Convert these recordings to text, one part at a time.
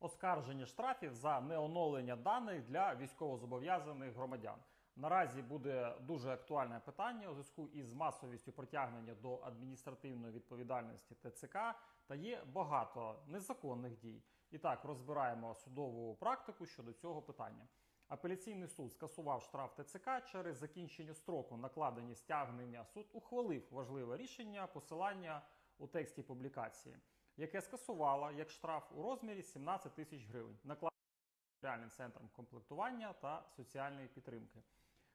Оскарження штрафів за неоновлення даних для військовозобов'язаних громадян. Наразі буде дуже актуальне питання у зв'язку із масовістю притягнення до адміністративної відповідальності ТЦК та є багато незаконних дій. І так розбираємо судову практику щодо цього питання. Апеляційний суд скасував штраф ТЦК через закінчення строку накладення стягнення. Суд ухвалив важливе рішення посилання у тексті публікації, яке скасувало як штраф у розмірі 17 тисяч гривень, накладення реальним центром комплектування та соціальної підтримки.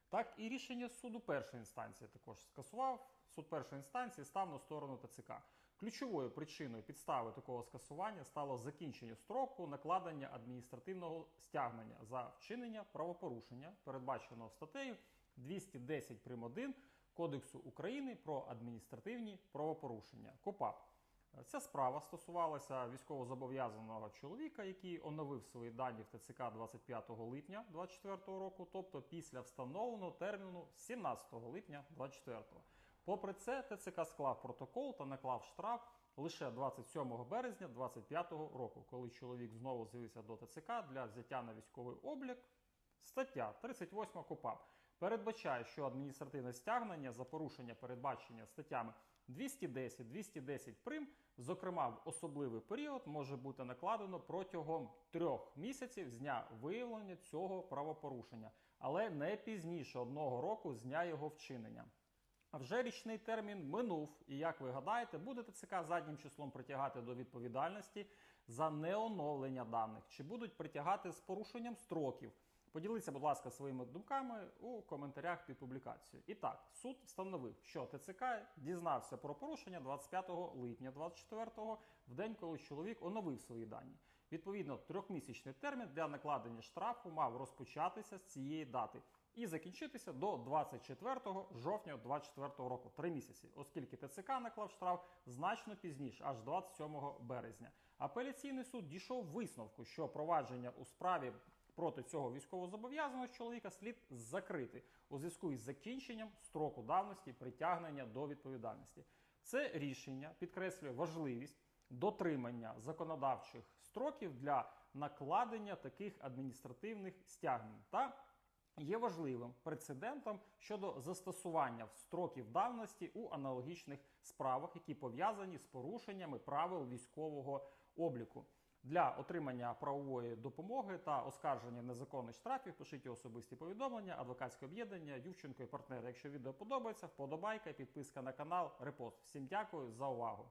Так і рішення суду першої інстанції також скасував. Суд першої інстанції став на сторону ТЦК. Ключовою причиною підстави такого скасування стало закінчення строку накладення адміністративного стягнення за вчинення правопорушення, передбаченого статтею 210 прим. 1 Кодексу України про адміністративні правопорушення КОПАП. Ця справа стосувалася військовозобов'язаного чоловіка, який оновив свої дані в ТЦК 25 липня 2024 року, тобто після встановленого терміну 17 липня 2024. Попри це, ТЦК склав протокол та наклав штраф лише 27 березня 2025 року, коли чоловік знову з'явився до ТЦК для взяття на військовий облік. Стаття 38 КУПАП передбачає, що адміністративне стягнення за порушення передбачення статтями 210, 210 прим, зокрема в особливий період, може бути накладено протягом трьох місяців з дня виявлення цього правопорушення, але не пізніше одного року з дня його вчинення. А вже річний термін минув, і як ви гадаєте, буде ТЦК заднім числом притягати до відповідальності за неоновлення даних, чи будуть притягати з порушенням строків. Поділіться, будь ласка, своїми думками у коментарях під публікацією. І так, суд встановив, що ТЦК дізнався про порушення 25 липня 24-го, в день, коли чоловік оновив свої дані. Відповідно, трьохмісячний термін для накладення штрафу мав розпочатися з цієї дати і закінчитися до 24 жовтня 2024 року, три місяці, оскільки ТЦК наклав штраф значно пізніше, аж 27 березня. Апеляційний суд дійшов висновку, що провадження у справі проти цього військовозобов'язаного чоловіка слід закрити у зв'язку із закінченням строку давності притягнення до відповідальності. Це рішення підкреслює важливість дотримання законодавчих строків для накладення таких адміністративних стягнень та є важливим прецедентом щодо застосування строків давності у аналогічних справах, які пов'язані з порушеннями правил військового обліку. Для отримання правової допомоги та оскарження незаконних штрафів пишіть особисті повідомлення, адвокатське об'єднання, Ювченко і партнери. Якщо відео подобається, вподобайка, підписка на канал, репост. Всім дякую за увагу.